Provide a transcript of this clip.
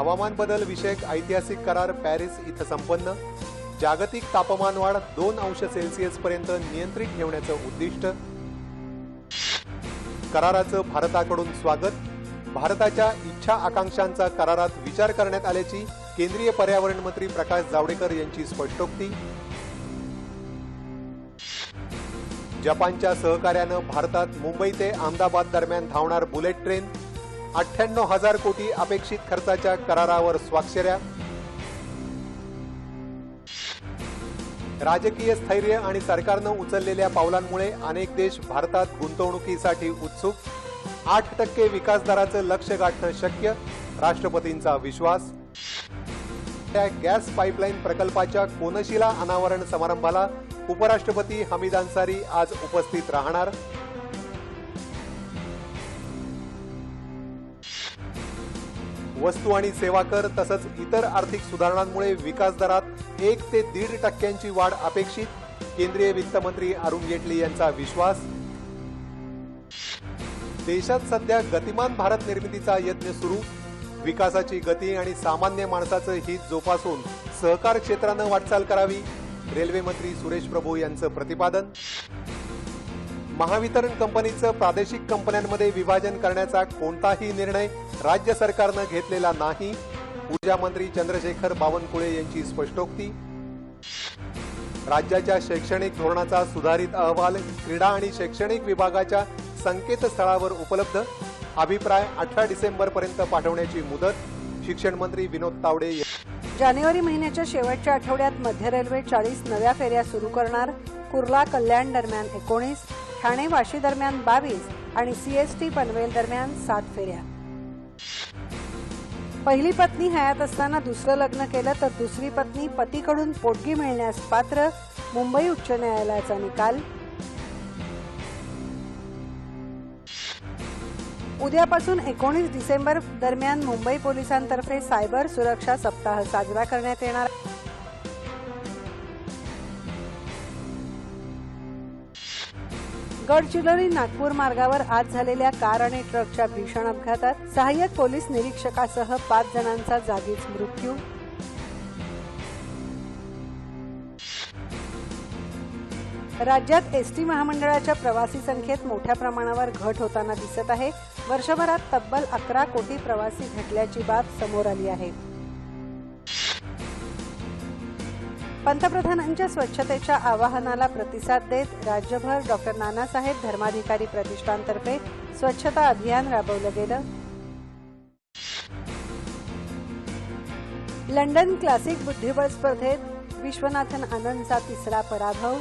हवामान बदल विषयक ऐतिहासिक करार पॅरिस इथं संपन्न. जागतिक तापमानवाढ दोन अंश सेल्सिअस पर्यंत नियंत्रित ठेवण्याचं उद्दिष्ट. कराराचं भारताकडून स्वागत. भारताच्या इच्छा आकांक्षांचा करारात विचार करण्यात आल्याची केंद्रीय पर्यावरण मंत्री प्रकाश जावडेकर यांची स्पष्टोक्ती. जपानच्या सहकार्यानं भारतात मुंबई ते अहमदाबाद दरम्यान धावणार बुलेट ट्रेन अठ्ठ्याण्णव हजार कोटी अपेक्षित खर्चाच्या करारावर स्वाक्षऱ्या. राजकीय स्थैर्य आणि सरकारनं उचललेल्या पावलांमुळे अनेक देश भारतात गुंतवणुकीसाठी उत्सुक. आठ टक्के विकास दराचं लक्ष गाठणं शक्य राष्ट्रपतींचा विश्वास. त्या गॅस पाईपलाईन प्रकल्पाच्या कोनशिला अनावरण समारंभाला उपराष्ट्रपती हमीद अन्सारी आज उपस्थित राहणार. वस्तू आणि सेवा कर तसंच इतर आर्थिक सुधारणांमुळे विकास दरात एक ते दीड टक्क्यांची वाढ अपेक्षित केंद्रीय वित्तमंत्री अरुण जेटली यांचा विश्वास. देशात सध्या गतिमान भारत निर्मितीचा यज्ञ सुरू. विकासाची गती आणि सामान्य माणसाचं हित जोपासून सहकार क्षेत्रानं वाटचाल करावी रेल्वे मंत्री सुरेश प्रभू यांचं प्रतिपादन. महावितरण कंपनीचं प्रादेशिक कंपन्यांमध्ये विभाजन करण्याचा कोणताही निर्णय राज्य सरकारनं घेतलेला नाही. ऊर्जा मंत्री चंद्रशेखर बावनकुळे यांची स्पष्टोक्ती. राज्याच्या शैक्षणिक धोरणाचा सुधारित अहवाल क्रीडा आणि शैक्षणिक विभागाच्या संकेतस्थळावर उपलब्ध. अभिप्राय अठरा डिसेंबरपर्यंत पाठवण्याची मुदत. शिक्षण मंत्री विनोद तावडे जानेवारी महिन्याच्या शेवटच्या आठवड्यात मध्य रेल्वे चाळीस नव्या फेऱ्या सुरू करणार. कुर्ला कल्याण दरम्यान एकोणीस ठाणे वाशी दरम्यान बावीस आणि सीएसटी पनवेल दरम्यान सात फेऱ्या. पहिली पत्नी हयात असताना दुसरं लग्न केलं तर दुसरी पत्नी पतीकडून पोटगी मिळण्यास पात्र मुंबई उच्च न्यायालयाचा निकाल. उद्यापासून एकोणीस डिसेंबर दरम्यान मुंबई पोलिसांतर्फे सायबर सुरक्षा सप्ताह साजरा करण्यात येणार. गडचिरोली नागपूर मार्गावर आज झालेल्या कार आणि ट्रकच्या भीषण अपघातात सहाय्यक पोलीस निरीक्षकासह पाच जणांचा जागीच मृत्यू. राज्यात एसटी महामंडळाच्या प्रवासी संख्येत मोठ्या प्रमाणावर घट होताना दिसत आहे. वर्षभरात तब्बल अकरा कोटी प्रवासी घटल्याची बाब समोर आली आहे. पंतप्रधानांच्या स्वच्छतेच्या आवाहनाला प्रतिसाद देत राज्यभर डॉक्टर नानासाहेब धर्माधिकारी प्रतिष्ठानतर्फे स्वच्छता अभियान राबवलं गेलं. लंडन क्लासिक बुद्धिबळ स्पर्धेत विश्वनाथन आनंदचा तिसरा पराभव